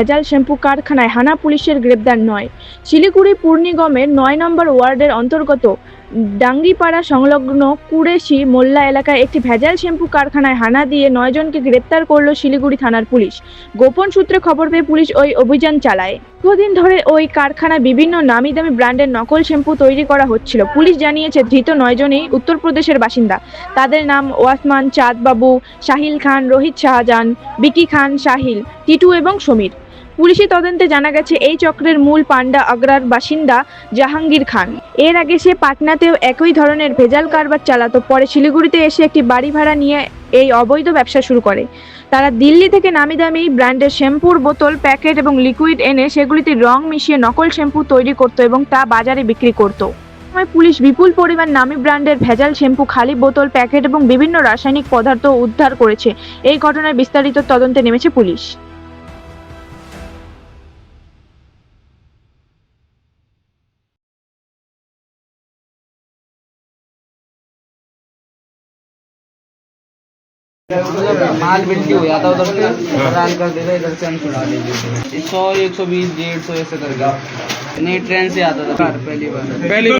ভেজাল শ্যাম্পু কারখানায় হানা পুলিশের গ্রেপ্তার নয়। শিলিগুড়ি পূর্ণিগমের নয় নম্বর ওয়ার্ডের অন্তর্গত ডাঙ্গিপাড়া সংলগ্ন কুড়েশি মোল্লা এলাকায় একটি ভেজাল শ্যাম্পু কারখানায় হানা দিয়ে নয়জনকে গ্রেপ্তার করল শিলিগুড়ি থানার পুলিশ। গোপন সূত্রে খবর পেয়ে পুলিশ ওই অভিযান চালায়। দীর্ঘদিন ধরে ওই কারখানায় বিভিন্ন নামি দামি ব্র্যান্ডের নকল শ্যাম্পু তৈরি করা হচ্ছিল। পুলিশ জানিয়েছে, ধৃত নয়জনই উত্তরপ্রদেশের বাসিন্দা। তাদের নাম ওয়াসমান চাঁদবাবু, শাহিল খান, রোহিত শাহজাহান, বিকি খান সাহিল টিটু এবং সমীর। পুলিশি তদন্তে জানা গেছে, এই চক্রের মূল পান্ডা আগ্রার বাসিন্দা জাহাঙ্গীর খান। এর আগে সে পাটনাতেও একই ধরনের ভেজাল কারবার চালাতো, পরে শিলিগুড়িতে এসে একটি বাড়ি ভাড়া নিয়ে এই অবৈধ ব্যবসা শুরু করে। তারা দিল্লি থেকে নামি দামি ব্র্যান্ডের শ্যাম্পুর বোতল, প্যাকেট এবং লিকুইড এনে সেগুলিতে রং মিশিয়ে নকল শ্যাম্পু তৈরি করত এবং তা বাজারে বিক্রি করত। পুলিশ বিপুল পরিমাণ নামি ব্র্যান্ডের ভেজাল শ্যাম্পু, খালি বোতল, প্যাকেট এবং বিভিন্ন রাসায়নিক পদার্থ উদ্ধার করেছে। এই ঘটনায় বিস্তারিত তদন্তে নেমেছে পুলিশ। माल बिल्टी हो जाता उधर से प्रदान कर देता इधर से हम छुड़ा लेते सौ एक सौ बीस डेढ़ सौ ऐसे करके। नहीं ट्रेन से आता था पहली बार। पहली